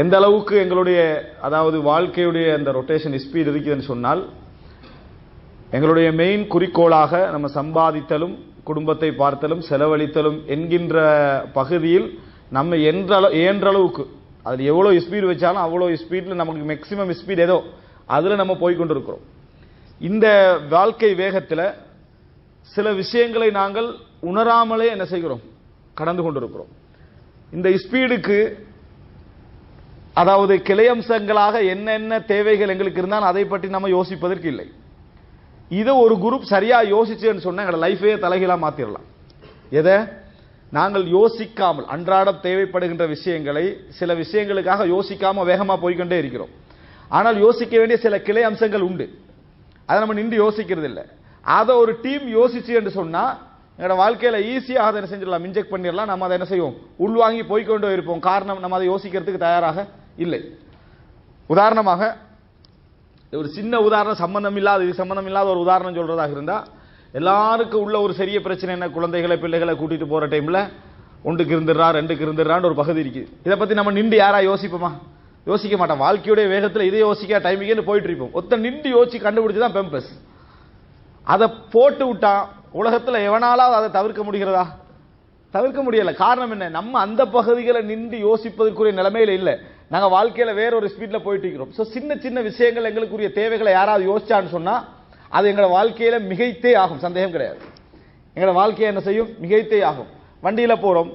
எந்த அளவுக்கு எங்களுடைய அதாவது வாழ்க்கையுடைய அந்த ரொட்டேஷன் ஸ்பீட் இருக்குதுன்னு சொன்னால் எங்களுடைய மெயின் குறிக்கோளாக நம்ம சம்பாதித்தலும் குடும்பத்தை பார்த்தலும் செலவழித்தலும் என்கின்ற பகுதியில் நம்ம என்ற அளவு அளவுக்கு அதில் எவ்வளோ ஸ்பீடு வச்சாலும் அவ்வளோ ஸ்பீடில் நமக்கு மேக்சிமம் ஸ்பீட் ஏதோ அதில் நம்ம போய்கொண்டிருக்கிறோம் இந்த வாழ்க்கை வேகத்தில் சில விஷயங்களை நாங்கள் உணராமலே என்ன செய்கிறோம்? கடந்து கொண்டிருக்கிறோம். இந்த ஸ்பீடுக்கு அதாவது கிளையம்சங்களாக என்னென்ன தேவைகள் எங்களுக்கு இருந்தால் அதை பற்றி நம்ம யோசிப்பதற்கு இல்லை. இதை ஒரு குரூப் சரியாக யோசிச்சுன்னு சொன்னால் எங்களோட லைஃபே தலைகீழா மாற்றிடலாம் எதை? நாங்கள் யோசிக்காமல் அன்றாடம் தேவைப்படுகின்ற விஷயங்களை சில விஷயங்களுக்காக யோசிக்காமல் வேகமாக போய்க்கொண்டே இருக்கிறோம். ஆனால் யோசிக்க வேண்டிய சில கிளை அம்சங்கள் உண்டு. அதை நம்ம நின்று யோசிக்கிறது இல்லை அதை ஒரு டீம் யோசிச்சு என்று சொன்னால் எங்களோட வாழ்க்கையில் ஈஸியாக அதை என்ன செஞ்சிடலாம் இன்ஜெக்ட் பண்ணிடலாம். நம்ம அதை என்ன செய்வோம்? உள்வாங்கி போய்கொண்டே இருப்போம். காரணம் நம்ம அதை யோசிக்கிறதுக்கு தயாராக இல்லை. உதாரணமாக ஒரு சின்ன உதாரணம் சம்பந்தம் இல்லாத இது சம்பந்தம் இல்லாத ஒரு உதாரணம் சொல்கிறதாக இருந்தால் எல்லாருக்கும் உள்ள ஒரு பெரிய பிரச்சனை என்ன? குழந்தைகளை பிள்ளைகளை கூட்டிகிட்டு போகிற டைமில் ஒன்றுக்கு இருந்துடுறா ரெண்டுக்கு இருந்துடுறான்னு ஒரு பகுதி இருக்குது இதை பற்றி நம்ம நின்று யாரா யோசிப்போமா? யோசிக்க மாட்டோம். வாழ்க்கையுடைய வேகத்தில் இதை யோசிக்க டைமிங்கன்னு போயிட்டு இருப்போம். ஒத்த நின்று யோசிச்சு கண்டுபிடிச்சி தான் பெம்பஸ் அதை போட்டு விட்டால் உலகத்தில் எவனாலாவது அதை தவிர்க்க முடிகிறதா? தவிர்க்க முடியல. காரணம் என்ன? நம்ம அந்த பகுதிகளை நின்று யோசிப்பதற்குரிய நிலைமையில இல்லை. நாங்கள் வாழ்க்கையில் வேற ஒரு ஸ்பீட்ல போயிட்டு இருக்கிறோம். ஸோ சின்ன சின்ன விஷயங்கள் எங்களுக்குரிய தேவைகளை யாராவது யோசிச்சான்னு சொன்னா அது எங்களோட வாழ்க்கையில மிகைத்தே ஆகும். சந்தேகம் கிடையாது. எங்களோட வாழ்க்கையை என்ன செய்யும்? மிகைத்தே ஆகும். வண்டியில் போகிறோம்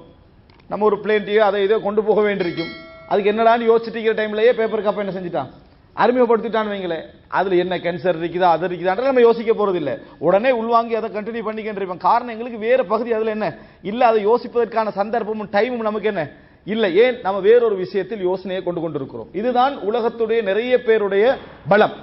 நம்ம ஒரு பிளேன்ட்டியோ அதை இதோ கொண்டு போக வேண்டியிருக்கும். அதுக்கு என்னடான்னு யோசிச்சுட்டு இருக்கிற டைம்லயே பேப்பர் கப்பை என்ன செஞ்சுட்டான்? அறிமுகப்படுத்திட்டான்னு வைங்களேன் அதில் என்ன கேன்சர் இருக்குதா அது இருக்குதா நம்ம யோசிக்க போகிறது இல்லை உடனே உள்வாங்கி அதை கண்டினியூ பண்ணிக்கின்றிருப்போம் காரணம் எங்களுக்கு வேறு பகுதி அதில் என்ன? இல்லை அதை யோசிப்பதற்கான சந்தர்ப்பமும் டைமும் நமக்கு என்ன? இல்லை. ஏன்? நம்ம வேறொரு விஷயத்தில் யோசனையை கொண்டு கொண்டிருக்கிறோம். இதுதான் உலகத்துடைய நிறைய பேருடைய பலம்.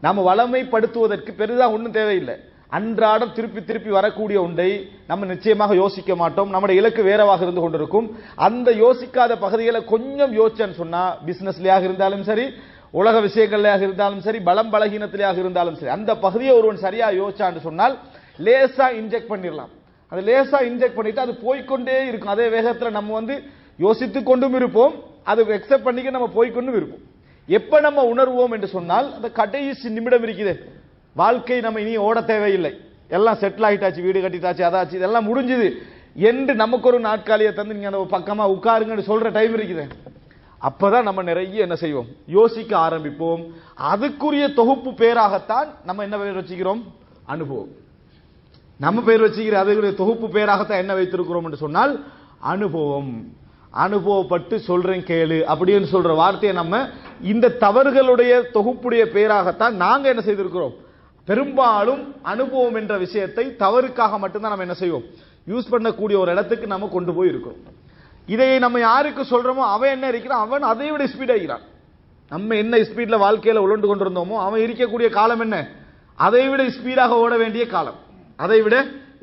நம்ம வளமைப்படுத்துவதற்கு பெரிதாக ஒன்றும் தேவையில்லை. அன்றாடம் திருப்பி திருப்பி வரக்கூடிய ஒன்றை நம்ம நிச்சயமாக யோசிக்க மாட்டோம். நம்முடைய இலக்கு வேறவாக இருந்து கொண்டிருக்கும். அந்த யோசிக்காத பகுதிகளை கொஞ்சம் யோசிச்சேன்னு சொன்னா பிசினஸ்லயாக இருந்தாலும் சரி உலக விஷயங்கள்லையாக இருந்தாலும் சரி பலம் பலகீனத்திலேயாக இருந்தாலும் சரி அந்த பகுதியை ஒருவன் சரியா யோசிச்சான்னு சொன்னால் லேசா இன்ஜெக்ட் பண்ணிடலாம். அது லேசா இன்ஜெக்ட் பண்ணிட்டு அது போய்க்கொண்டே இருக்கும். அதே வேகத்தில் நம்ம வந்து யோசித்து கொண்டும் இருப்போம். அது எக்ஸெப்ட் பண்ணிக்க நம்ம போய்க்கொண்டும் இருப்போம். எப்ப நம்ம உணர்வோம் என்று சொன்னால் அந்த கடைசி நிமிடம் இருக்குது. வாழ்க்கை நம்ம இனி ஓட தேவையில்லை. எல்லாம் செட்டில் ஆகிட்டாச்சு வீடு கட்டிட்டாச்சு அதாச்சு இதெல்லாம் முடிஞ்சுது. என்று நமக்கு ஒரு நாட்காலியை தந்து நீங்க அந்த பக்கமா உட்காருங்கன்னு சொல்ற டைம் இருக்குது. அப்பதான் நம்ம நிறைய என்ன செய்வோம்? யோசிக்க ஆரம்பிப்போம். அதுக்குரிய தொகுப்பு பேராகத்தான் நம்ம என்ன பேர் வச்சுக்கிறோம்? அனுபவம். நம்ம பேர் வச்சுக்கிற அதுக்குரிய தொகுப்பு பேராகத்தான் என்ன வைத்திருக்கிறோம் என்று சொன்னால் அனுபவம். அனுபவப்பட்டு சொல்றேன் கேளு அப்படின்னு சொல்ற வார்த்தையை நம்ம இந்த தவறுகளுடைய தொகுப்புடைய பேராகத்தான் நாங்க என்ன செய்திருக்கிறோம்? பெரும்பாலும் அனுபவம் என்ற விஷயத்தை தவறுக்காக மட்டும்தான் நம்ம என்ன செய்வோம்? யூஸ் பண்ணக்கூடிய ஒரு இடத்துக்கு நம்ம கொண்டு போய் இருக்கிறோம் இதை நம்ம யாருக்கு சொல்றோமோ அவன் என்ன இருக்கிறான்? அவன் அதை விட ஸ்பீட் ஆகிறான் நம்ம என்ன ஸ்பீட்ல வாழ்க்கையில உழண்டு கொண்டிருந்தோமோ அவன் இருக்கக்கூடிய காலம் என்ன? அதை விட ஸ்பீடாக ஓட வேண்டிய காலம். அதை விட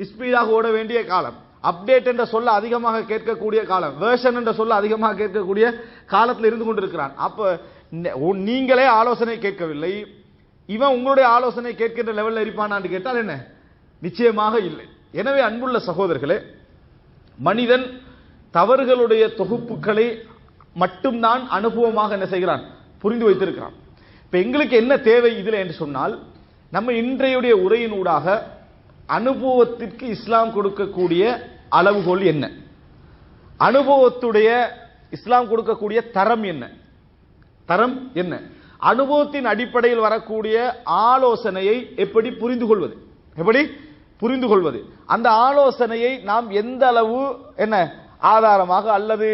ஸ்பீடாக ஓட வேண்டிய காலம். அப்டேட் என்ற சொல்ல அதிகமாக கேட்கக்கூடிய காலம். வேர்ஷன் என்ற சொல்ல அதிகமாக கேட்கக்கூடிய காலத்தில் இருந்து கொண்டிருக்கிறான். அப்ப நீங்களே ஆலோசனை கேட்கவில்லை. இவன் உங்களுடைய ஆலோசனை கேட்கின்ற லெவலில் இருப்பானான்னு கேட்டால் என்ன? நிச்சயமாக இல்லை. எனவே அன்புள்ள சகோதரர்களே மனிதன் தவறுகளுடைய தொகுப்புகளை மட்டும்தான் அனுபவமாக என்ன செய்கிறான்? புரிந்து வைத்திருக்கிறான். இப்போ எங்களுக்கு என்ன தேவை இதில் என்று சொன்னால் நம்ம இன்றையுடைய உரையினூடாக அனுபவத்திற்கு இஸ்லாம் கொடுக்கக்கூடிய அளவுகோல் என்ன? அனுபவத்துடைய இஸ்லாம் கொடுக்கக்கூடிய தரம் என்ன? தரம் என்ன? அனுபவத்தின் அடிப்படையில் வரக்கூடிய ஆலோசனையை எப்படி புரிந்து கொள்வது எப்படி? புரிந்து கொள்வது அந்த ஆலோசனையை நாம் எந்த அளவு என்ன ஆதாரமாக அல்லது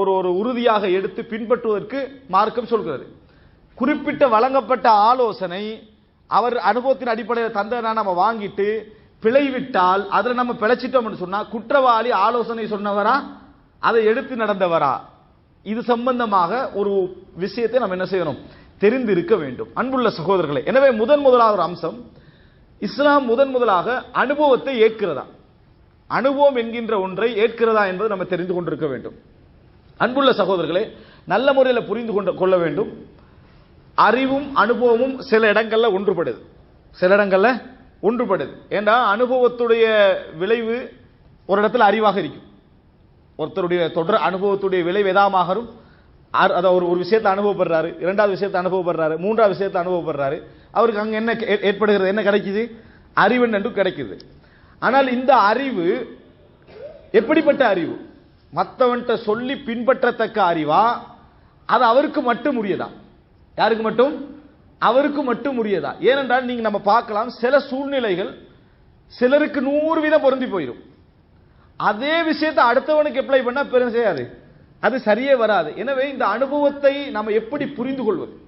ஒரு ஒரு உறுதியாக எடுத்து பின்பற்றுவதற்கு மார்க்கம் சொல்கிறது. குறிப்பிட்ட வழங்கப்பட்ட ஆலோசனை அவர் அனுபவத்தின் அடிப்படையில் தந்ததை நம்ம வாங்கிட்டு பிழைவிட்டால் அதில் நம்ம பிழைச்சிட்டோம்னு சொன்னால் குற்றவாளி ஆலோசனை சொன்னவரா அதை எடுத்து நடந்தவரா? இது சம்பந்தமாக ஒரு விஷயத்தை நம்ம என்ன செய்யணும்? தெரிந்து இருக்க வேண்டும். அன்புள்ள சகோதரர்களை எனவே முதன் முதலாவது ஒரு அம்சம் இஸ்லாம் முதன் முதலாக அனுபவத்தை ஏற்கிறதா? அனுபவம் என்கின்ற ஒன்றை ஏற்கிறதா என்பது நம்ம தெரிந்து கொண்டிருக்க வேண்டும். அன்புள்ள சகோதரர்களே நல்ல முறையில் புரிந்து கொண்டு கொள்ள வேண்டும். அறிவும் அனுபவமும் சில இடங்களில் ஒன்றுபடுது. சில இடங்களில் ஒன்றுபடுது. ஏன்னா அனுபவத்துடைய விளைவு ஒரு இடத்துல அறிவாக இருக்கும். ஒருத்தருடைய தொடர் அனுபவத்துடைய விளைவு எதாமாகரும் அதை ஒரு ஒரு விஷயத்தை அனுபவப்படுறாரு இரண்டாவது விஷயத்தை அனுபவப்படுறாரு மூன்றாவது விஷயத்தை அனுபவப்படுறாரு. அவருக்கு அங்கே என்ன ஏ- ஏற்படுகிறது என்ன கிடைக்குது? அறிவு என்று கிடைக்குது. ஆனால் இந்த அறிவு எப்படிப்பட்ட அறிவு? மற்றவன்கிட்ட சொல்லி பின்பற்றத்தக்க அறிவா? அது அவருக்கு மட்டும் உரியதா? யாருக்கு மட்டும்? அவருக்கு மட்டும் உரியதா? ஏனென்றால் நீங்க நம்ம பார்க்கலாம் சில சூழ்நிலைகள் சிலருக்கு நூறு வீதம் பொருந்தி போயிடும் அதே விஷயத்தை அடுத்தவனுக்கு அப்ளை பண்ணா பெரும் செய்யாது. அது சரியே வராது. எனவே இந்த அனுபவத்தை நம்ம எப்படி புரிந்து கொள்வது